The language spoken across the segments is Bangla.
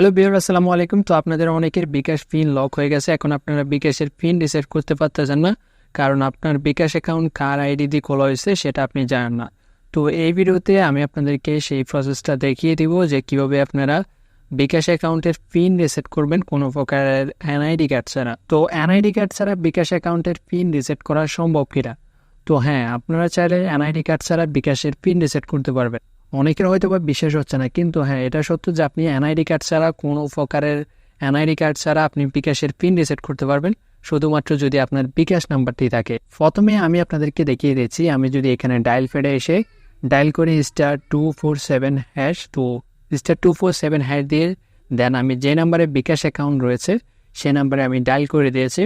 হ্যালো বিহার আসসালামু আলাইকুম। তো আপনাদের অনেকের বিকাশ পিন লক হয়ে গেছে। এখন আপনারা বিকাশের পিন রিসেট করতে পারতেছেন না, কারণ আপনার বিকাশ অ্যাকাউন্ট কার আইডি দিয়ে খোলা হয়েছে সেটা আপনি জানেন না। তো এই ভিডিওতে আমি আপনাদেরকে সেই প্রসেসটা দেখিয়ে দিব যে কীভাবে আপনারা বিকাশ অ্যাকাউন্টের পিন রিসেট করবেন, কোনো প্রকারের এনআইডি কার্ড ছাড়া। তো এনআইডি কার্ড ছাড়া বিকাশ অ্যাকাউন্টের পিন রিসেট করা সম্ভব কিনা? তো হ্যাঁ আপনারা চাইলে এনআইডি কার্ড ছাড়া বিকাশের পিন রিসেট করতে পারবেন। অনেকের হয়তো বা বিশ্বাস হচ্ছে না, কিন্তু হ্যাঁ এটা সত্য যে আপনি এনআইডি কার্ড ছাড়া কোনো প্রকারের এনআইডি কার্ড ছাড়া আপনি বিকাশের পিন রিসেট করতে পারবেন। শুধুমাত্র যদি আপনার বিকাশ নাম্বারটি থাকে। প্রথমে আমি আপনাদেরকে দেখিয়ে দিয়েছি আমি যদি এখানে ডায়াল ফেডে এসে ডায়াল করি star two four seven hash তো star two four seven hash দিয়ে দেন আমি যে নাম্বারে বিকাশ অ্যাকাউন্ট রয়েছে, সে নাম্বারে আমি ডায়াল করে দিয়েছি।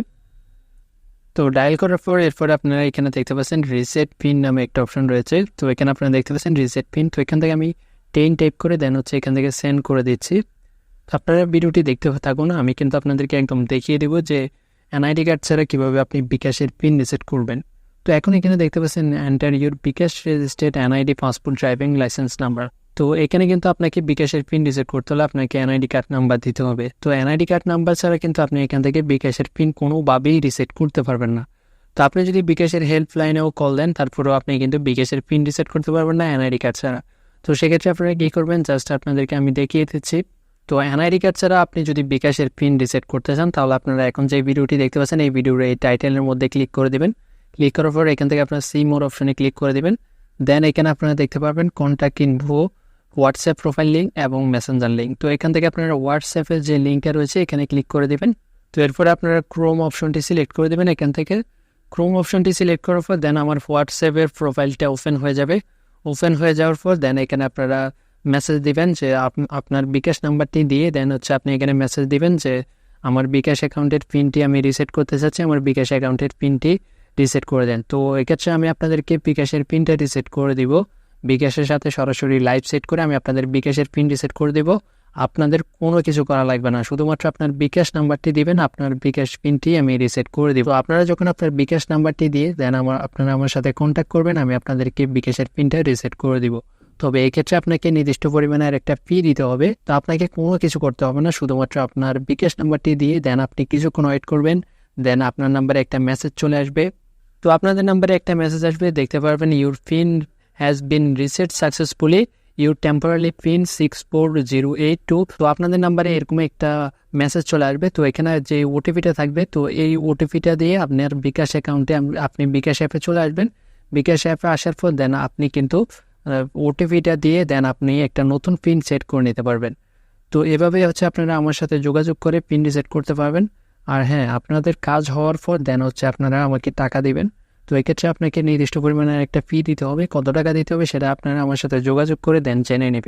তো ডায়াল করার পর এরপর আপনারা এখানে দেখতে পাচ্ছেন রিসেট পিন নামে একটা অপশন রয়েছে। তো এখানে আপনারা দেখতে পাচ্ছেন রিসেট পিন তো এখান থেকে আমি টেন টাইপ করে দেন হচ্ছে এখান থেকে সেন্ড করে দিচ্ছি। আপনারা ভিডিওটি দেখতে থাকুন। আমি কিন্তু আপনাদেরকে একদম দেখিয়ে দেবো যে এনআইডি কার্ড ছাড়া কীভাবে আপনি বিকাশের পিন রিসেট করবেন। তো এখন এখানে দেখতে পাচ্ছেন enter your bKash registered NID passport driving licence number তো এখানে কিন্তু আপনাকে বিকাশের পিন রিসেট করতে হলে আপনাকে এনআইডি কার্ড নাম্বার দিতে হবে। তো এনআইডি কার্ড নাম্বার ছাড়া কিন্তু আপনি এখান থেকে বিকাশের পিন কোনোভাবেই রিসেট করতে পারবেন না। তো আপনি যদি বিকাশের হেল্পলাইনেও কল দেন, তারপরেও আপনি কিন্তু বিকাশের পিন রিসেট করতে পারবেন না এনআইডি কার্ড ছাড়া। তো সেক্ষেত্রে আপনারা কী করবেন? জাস্ট আপনাদেরকে আমি দেখিয়ে দিচ্ছি। তো এনআইডি কার্ড ছাড়া আপনি যদি বিকাশের পিন রিসেট করতে চান, তাহলে আপনারা এখন যে ভিডিওটি দেখতে পাচ্ছেন, এই ভিডিওর এই টাইটেলের মধ্যে ক্লিক করে দেবেন। ক্লিক করার পর এখান থেকে আপনার সি মোর অপশনে ক্লিক করে দেবেন। দেন এখানে আপনারা দেখতে পারবেন contact info WhatsApp profile link এবং মেসেঞ্জার লিঙ্ক তো এখান থেকে আপনারা হোয়াটসঅ্যাপের যে লিঙ্কটা রয়েছে, এখানে ক্লিক করে দেবেন। তো এরপরে আপনারা ক্রোম অপশনটি সিলেক্ট করে দেবেন এখান থেকে। ক্রোম অপশনটি সিলেক্ট করার পর দেন আমার হোয়াটসঅ্যাপের প্রোফাইলটা ওপেন হয়ে যাবে। ওপেন হয়ে যাওয়ার পর দেন এখানে আপনারা মেসেজ দিবেন যে আপনার বিকাশ নাম্বারটি দিয়ে দেন হচ্ছে আপনি এখানে মেসেজ দিবেন যে আমার বিকাশ অ্যাকাউন্টের পিনটি আমি রিসেট করতে চাচ্ছি, আমার বিকাশ অ্যাকাউন্টের পিনটি রিসেট করে দেন। তো এক্ষেত্রে আমি আপনাদেরকে বিকাশের পিনটা রিসেট করে দিব। বিকাশের সাথে সরাসরি লাইভ সেট করে আমি আপনাদের বিকাশের পিন রিসেট করে দেব। আপনাদের কোনো কিছু করা লাগবে না। শুধুমাত্র আপনার বিকাশ নাম্বারটি দিবেন, আপনার বিকাশ পিনটি আমি রিসেট করে দিব। আপনারা যখন আপনার বিকাশ নাম্বারটি দিয়ে দেন, আমার আপনারা আমার সাথে কন্ট্যাক্ট করবেন, আমি আপনাদেরকে বিকাশের পিনটা রিসেট করে দিব। তবে এক্ষেত্রে আপনাকে নির্দিষ্ট পরিমাণের একটা ফি দিতে হবে। তো আপনাকে কোনো কিছু করতে হবে না। শুধুমাত্র আপনার বিকাশ নাম্বারটি দিয়ে দেন, আপনি কিছুক্ষণ ওয়েট করবেন। দেন আপনার নাম্বারে একটা মেসেজ চলে আসবে। তো আপনাদের নাম্বারে একটা মেসেজ আসবে। দেখতে পারবেন your PIN has been reset successfully your temporary PIN six four zero eight two তো আপনাদের নাম্বারে এরকম একটা মেসেজ চলে আসবে, তো এখানে যে ওটিপিটা থাকবে, তো এই ওটিপিটা দিয়ে আপনার বিকাশ অ্যাকাউন্টে আপনি বিকাশ অ্যাপে চলে আসবেন। বিকাশ অ্যাপে আসার পর দেন আপনি কিন্তু ওটিপিটা দিয়ে দেন আপনি একটা নতুন পিন সেট করে নিতে পারবেন। তো এভাবে হচ্ছে আপনারা আমার সাথে যোগাযোগ করে পিন রিসেট করতে পারবেন। আর হ্যাঁ আপনাদের কাজ হওয়ার পর দেন হচ্ছে আপনারা আমাকে টাকা দিবেন। তো এক্ষেত্রে আপনাকে নির্দিষ্ট পরিমাণের একটা ফি দিতে হবে। কত টাকা দিতে হবে সেটা আপনারা আমার সাথে যোগাযোগ করে দেন, জেনে নেবেন।